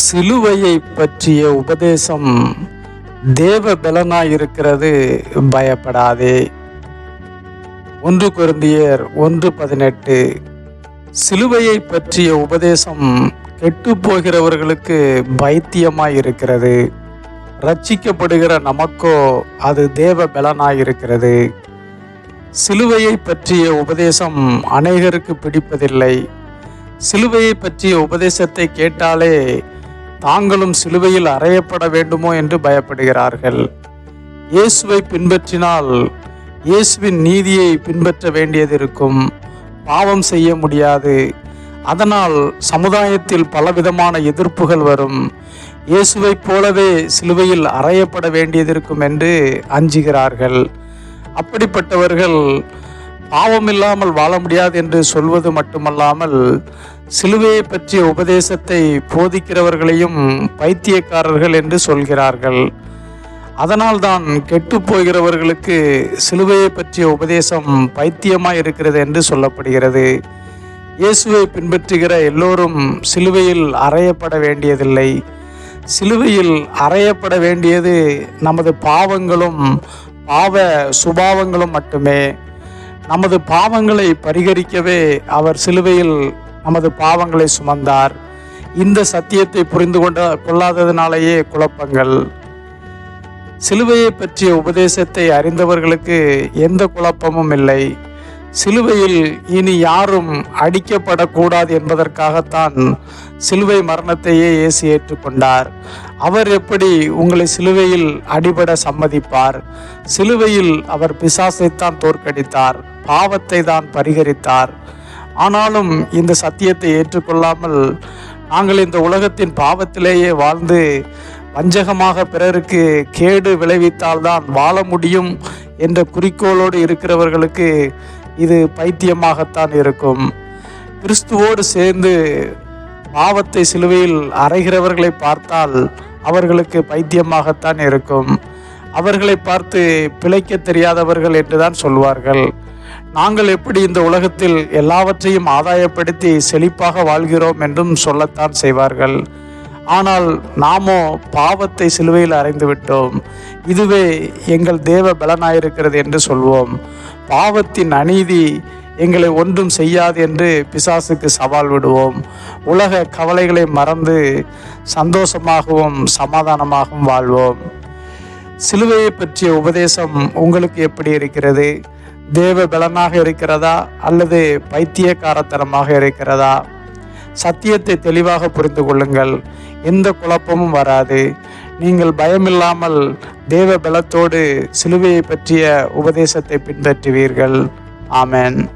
சிலுவையை பற்றிய உபதேசம் தேவ பலனாயிருக்கிறது பயப்படாதே. ஒன்று குருந்தியர் ஒன்று பதினெட்டு. சிலுவையை பற்றிய உபதேசம் கெட்டு போகிறவர்களுக்கு பைத்தியமாய் இருக்கிறது ரட்சிக்கப்படுகிற நமக்கோ அது தேவ பலனாயிருக்கிறது சிலுவையை பற்றிய உபதேசம் அநேகருக்கு பிடிப்பதில்லை. சிலுவையை பற்றிய உபதேசத்தை கேட்டாலே தாங்களும் சிலுவையில் அறையப்பட வேண்டுமோ என்று பயப்படுகிறார்கள். இயேசுவை பின்பற்றினால் இயேசுவின் நீதியை பின்பற்ற வேண்டியது இருக்கும். பாவம் செய்ய முடியாது. அதனால் சமுதாயத்தில் பலவிதமான எதிர்ப்புகள் வரும். இயேசுவைப் போலவே சிலுவையில் அறையப்பட வேண்டியதிருக்கும் என்று அஞ்சுகிறார்கள். அப்படிப்பட்டவர்கள் பாவம் இல்லாமல் வாழ முடியாது என்று சொல்வது மட்டுமல்லாமல் சிலுவையை பற்றிய உபதேசத்தை போதிக்கிறவர்களையும் பைத்தியக்காரர்கள் என்று சொல்கிறார்கள். அதனால்தான் கெட்டு போகிறவர்களுக்கு சிலுவையை பற்றிய உபதேசம் பைத்தியமாய் இருக்கிறது என்று சொல்லப்படுகிறது. இயேசுவை பின்பற்றுகிற எல்லோரும் சிலுவையில் அறையப்பட வேண்டியதில்லை. சிலுவையில் அறையப்பட வேண்டியது நமது பாவங்களும் பாவ சுபாவங்களும் மட்டுமே. நமது பாவங்களை பரிகரிக்கவே அவர் சிலுவையில் நமது பாவங்களை சுமந்தார். இந்த சத்தியத்தை புரிந்து கொண்ட கொள்ளாததினாலேயே குழப்பங்கள். சிலுவையை பற்றிய உபதேசத்தை அறிந்தவர்களுக்கு எந்த குழப்பமும் இல்லை. சிலுவையில் இனி யாரும் அடிக்கப்படக்கூடாது என்பதற்காகத்தான் சிலுவை மரணத்தையே இயேசு ஏற்றுக்கொண்டார். அவர் எப்படி உங்களை சிலுவையில் அடிபட சம்மதிப்பார்? சிலுவையில் அவர் பிசாசைத்தான் தோற்கடித்தார். பாவத்தை தான் பரிகரித்தார். ஆனாலும் இந்த சத்தியத்தை ஏற்றுக்கொள்ளாமல் நாங்கள் இந்த உலகத்தின் பாவத்திலேயே வாழ்ந்து வஞ்சகமாக பிறருக்கு கேடு விளைவித்தால்தான் வாழ முடியும் என்ற குறிக்கோளோடு இருக்கிறவர்களுக்கு இது பைத்தியமாகத்தான் இருக்கும். கிறிஸ்துவோடு சேர்ந்து பாவத்தை சிலுவையில் அறைகிறவர்களை பார்த்தால் அவர்களுக்கு பைத்தியமாகத்தான் இருக்கும். அவர்களை பார்த்து பிழைக்க தெரியாதவர்கள் என்றுதான் சொல்வார்கள். நாங்கள் எப்படி இந்த உலகத்தில் எல்லாவற்றையும் ஆதாயப்படுத்தி செழிப்பாக வாழ்கிறோம் என்றும் சொல்லத்தான் செய்வார்கள். ஆனால் நாமோ பாவத்தை சிலுவையில் அறைந்து விட்டோம். இதுவே எங்கள் தேவ பலனாயிருக்கிறது என்று சொல்வோம். பாவத்தின் அநீதி எங்களை ஒன்றும் செய்யாது என்று பிசாசுக்கு சவால் விடுவோம். உலக கவலைகளை மறந்து சந்தோஷமாகவும் சமாதானமாகவும் வாழ்வோம். சிலுவையை பற்றிய உபதேசம் உங்களுக்கு எப்படி இருக்கிறது? தேவ பலனாக இருக்கிறதா அல்லது பைத்தியக்காரத்தனமாக இருக்கிறதா? சத்தியத்தை தெளிவாக புரிந்து கொள்ளுங்கள். எந்த குழப்பமும் வராது. நீங்கள் பயமில்லாமல் தேவ பலத்தோடு சிலுவையை பற்றிய உபதேசத்தை பின்பற்றுவீர்கள். ஆமென்.